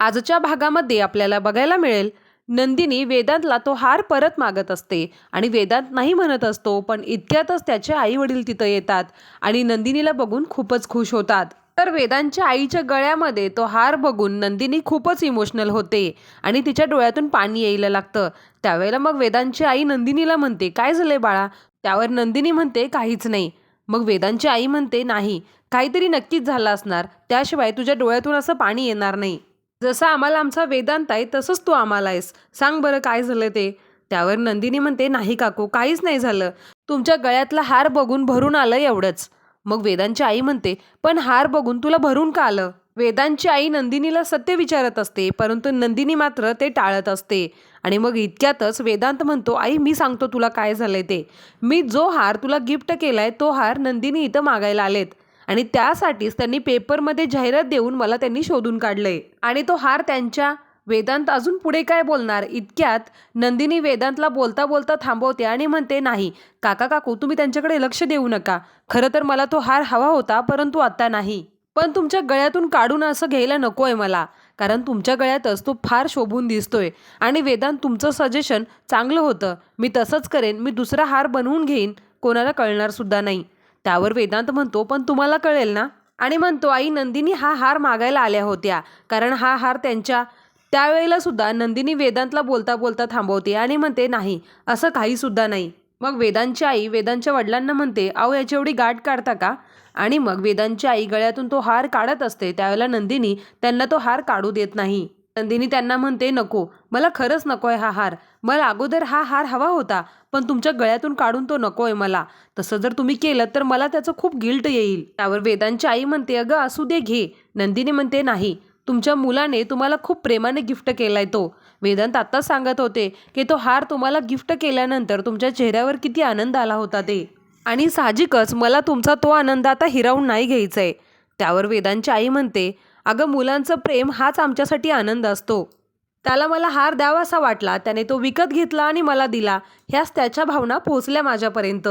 आजच्या भागामध्ये आपल्याला बघायला मिळेल नंदिनी वेदांतला तो हार परत मागत असते आणि वेदांत नाही म्हणत असतो पण इतक्यातच त्याचे आई वडील तिथं येतात आणि नंदिनीला बघून खूपच खुश होतात. तर वेदांच्या आईच्या गळ्यामध्ये तो हार बघून नंदिनी खूपच इमोशनल होते आणि तिच्या डोळ्यातून पाणी यायला लागतं. त्यावेळेला मग वेदांची आई नंदिनीला म्हणते काय झालंय बाळा? त्यावर नंदिनी म्हणते काहीच नाही. मग वेदांची आई म्हणते नाही काहीतरी नक्कीच झालं असणार. त्याशिवाय तुझ्या डोळ्यातून असं पाणी येणार नाही. जसं आम्हाला आमचा वेदांत आहे तसंच तू आम्हाला आहेस. सांग बरं काय झालं ते? त्यावर नंदिनी म्हणते नाही काकू काहीच नाही झालं. तुमच्या गळ्यातला हार बघून भरून आलं एवढंच. मग वेदांची आई म्हणते पण हार बघून तुला भरून का आलं? वेदांची आई नंदिनीला सत्य विचारत असते परंतु नंदिनी मात्र ते टाळत असते. आणि मग इतक्यातच वेदांत म्हणतो आई मी सांगतो तुला काय झालंय ते. मी जो हार तुला गिफ्ट केलाय तो हार नंदिनी इथं मागायला आलेत. आणि त्यासाठीच त्यांनी पेपरमध्ये जाहिरात देऊन मला त्यांनी शोधून काढलंय. आणि तो हार त्यांच्या वेदांत अजून पुढे काय बोलणार? इतक्यात नंदिनी वेदांतला बोलता बोलता थांबवते आणि म्हणते नाही काका काकू तुम्ही त्यांच्याकडे लक्ष देऊ नका. खरं तर मला तो हार हवा होता परंतु आता नाही. पण तुमच्या गळ्यातून काढून असं घ्यायला नको आहे मला कारण तुमच्या गळ्यातच तो फार शोभून दिसतोय. आणि वेदांत तुमचं सजेशन चांगलं होतं. मी तसंच करेन. मी दुसरा हार बनवून घेईन. कोणाला कळणार सुद्धा नाही. त्यावर वेदांत म्हणतो पण तुम्हाला कळेल ना? आणि म्हणतो आई नंदिनी हा हार मागायला आल्या होत्या. कारण हा हार त्यांच्या त्यावेळेला सुद्धा नंदिनी वेदांतला बोलता बोलता थांबवते आणि म्हणते नाही असं काहीसुद्धा नाही. मग वेदांची आई वेदांच्या वडिलांना म्हणते अहो याची एवढी गाठ काढता का? आणि मग वेदांची आई गळ्यातून तो हार काढत असते. त्यावेळेला नंदिनी त्यांना तो हार काढू देत नाही. नंदिनी त्यांना म्हणते नको. मला खरंच नको आहे हा हार. मला अगोदर हा हार हवा होता पण तुमच्या गळ्यातून काढून तो नको आहे मला. तसं जर तुम्ही केलं तर मला त्याचं खूप गिल्ट येईल. त्यावर वेदांची आई म्हणते अगं असू दे घे. नंदिनी म्हणते नाही. तुमच्या मुलाने तुम्हाला खूप प्रेमाने गिफ्ट केलाय तो. वेदांत आत्ताच सांगत होते की तो हार तुम्हाला गिफ्ट केल्यानंतर तुमच्या चेहऱ्यावर किती आनंद आला होता ते. आणि साहजिकच मला तुमचा तो आनंद आता हिरावून नाही घ्यायचा आहे त्यावर वेदांची आई म्हणते अगं मुलांचं प्रेम हाच आमच्यासाठी आनंद असतो. त्याला मला हार द्यावासा वाटला त्याने तो विकत घेतला आणि मला दिला. ह्याच त्याच्या भावना पोहोचल्या माझ्यापर्यंत.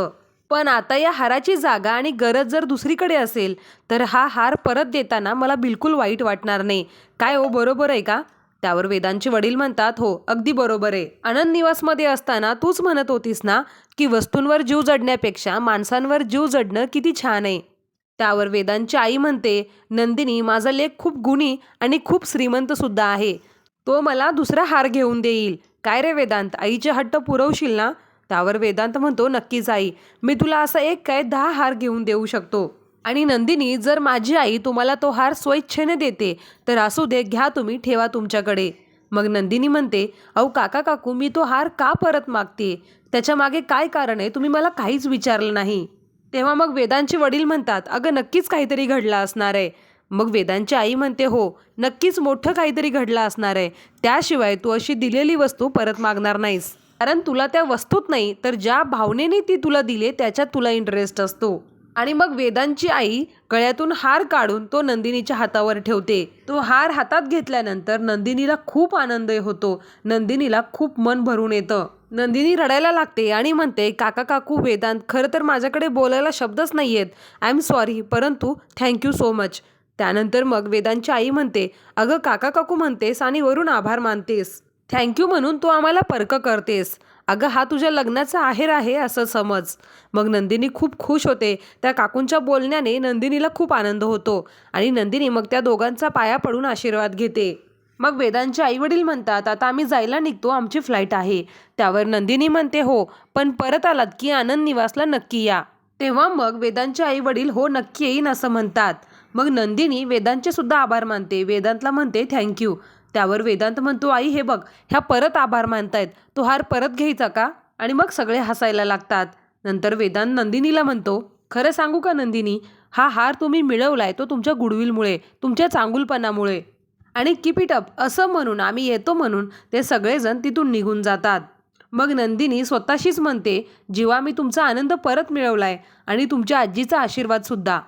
पण आता या हाराची जागा आणि गरज जर दुसरीकडे असेल तर हा हार परत देताना मला बिलकुल वाईट वाटणार नाही. काय हो बरोबर आहे का? त्यावर वेदांचे वडील म्हणतात हो अगदी बरोबर आहे. आनंद निवासमध्ये असताना तूच म्हणत होतीस ना की वस्तूंवर जीव जडण्यापेक्षा माणसांवर जीव जडणं किती छान आहे. त्यावर वेदांची आई म्हणते नंदिनी माझा लेख खूप गुणी आणि खूप श्रीमंत सुद्धा आहे. तो मला दुसरा हार घेऊन देईल. काय रे वेदांत आईचे हट्ट पुरवशील ना? त्यावर वेदांत म्हणतो नक्कीच आई मी तुला असा एक काय दहा हार घेऊन देऊ शकतो. आणि नंदिनी जर माझी आई तुम्हाला तो हार स्वइच्छेने देते तर असू दे घ्या तुम्ही ठेवा तुमच्याकडे. मग नंदिनी म्हणते अहो काका काकू मी तो हार का परत मागते त्याच्यामागे काय कारण आहे? तुम्ही मला काहीच विचारलं नाही. तेव्हा मग वेदांचे वडील म्हणतात अगं नक्कीच काहीतरी घडलं असणार आहे. मग वेदांची आई म्हणते हो नक्कीच मोठं काहीतरी घडलं असणार आहे. त्याशिवाय तू अशी दिलेली वस्तू परत मागणार नाहीस. कारण तुला त्या वस्तूत नाही तर ज्या भावनेने ती तुला दिले त्याच्यात तुला इंटरेस्ट असतो. आणि मग वेदांची आई गळ्यातून हार काढून तो नंदिनीच्या हातावर ठेवते. तो हार हातात घेतल्यानंतर नंदिनीला खूप आनंद होतो. नंदिनीला खूप मन भरून येतं. नंदिनी रडायला लागते आणि म्हणते काका काकू वेदांत खरं तर माझ्याकडे बोलायला शब्दच नाही आहेत आय एम सॉरी परंतु थँक्यू सो मच त्यानंतर मग वेदांची आई म्हणते अगं काका काकू म्हणतेस आणि वरून आभार मानतेस. थँक्यू म्हणून तू आम्हाला पर्क करतेस. अगं हा तुझ्या लग्नाचा आहेर आहे असं समज. मग नंदिनी खूप खुश होते. त्या काकूंच्या बोलण्याने नंदिनीला खूप आनंद होतो आणि नंदिनी मग त्या दोघांचा पाया पडून आशीर्वाद घेते. मग वेदांचे आईवडील म्हणतात आता आम्ही जायला निघतो आमची फ्लाईट आहे. त्यावर नंदिनी म्हणते हो पण परत आलात की आनंद निवासला नक्की या. तेव्हा मग वेदांचे आई वडील हो नक्की येईन असं म्हणतात. मग नंदिनी वेदांचे सुद्धा आभार मानते. वेदांतला म्हणते थँक्यू त्यावर वेदांत म्हणतो आई हे बघ ह्या परत आभार मानतायत. तो हार परत घ्यायचा का? आणि मग सगळे हसायला लागतात. नंतर वेदांत नंदिनीला म्हणतो खरं सांगू का नंदिनी? हा हार तुम्ही मिळवलाय तो तुमच्या गुडविलमुळे तुमच्या चांगुलपणामुळे. आणि कीप इट अप असं म्हणून आम्ही येतो म्हणून ते सगळेजण तिथून निघून जातात. मग नंदिनी स्वतःशीच म्हणते जेव्हा मी तुमचा आनंद परत मिळवलाय आणि तुमच्या आजीचा आशीर्वादसुद्धा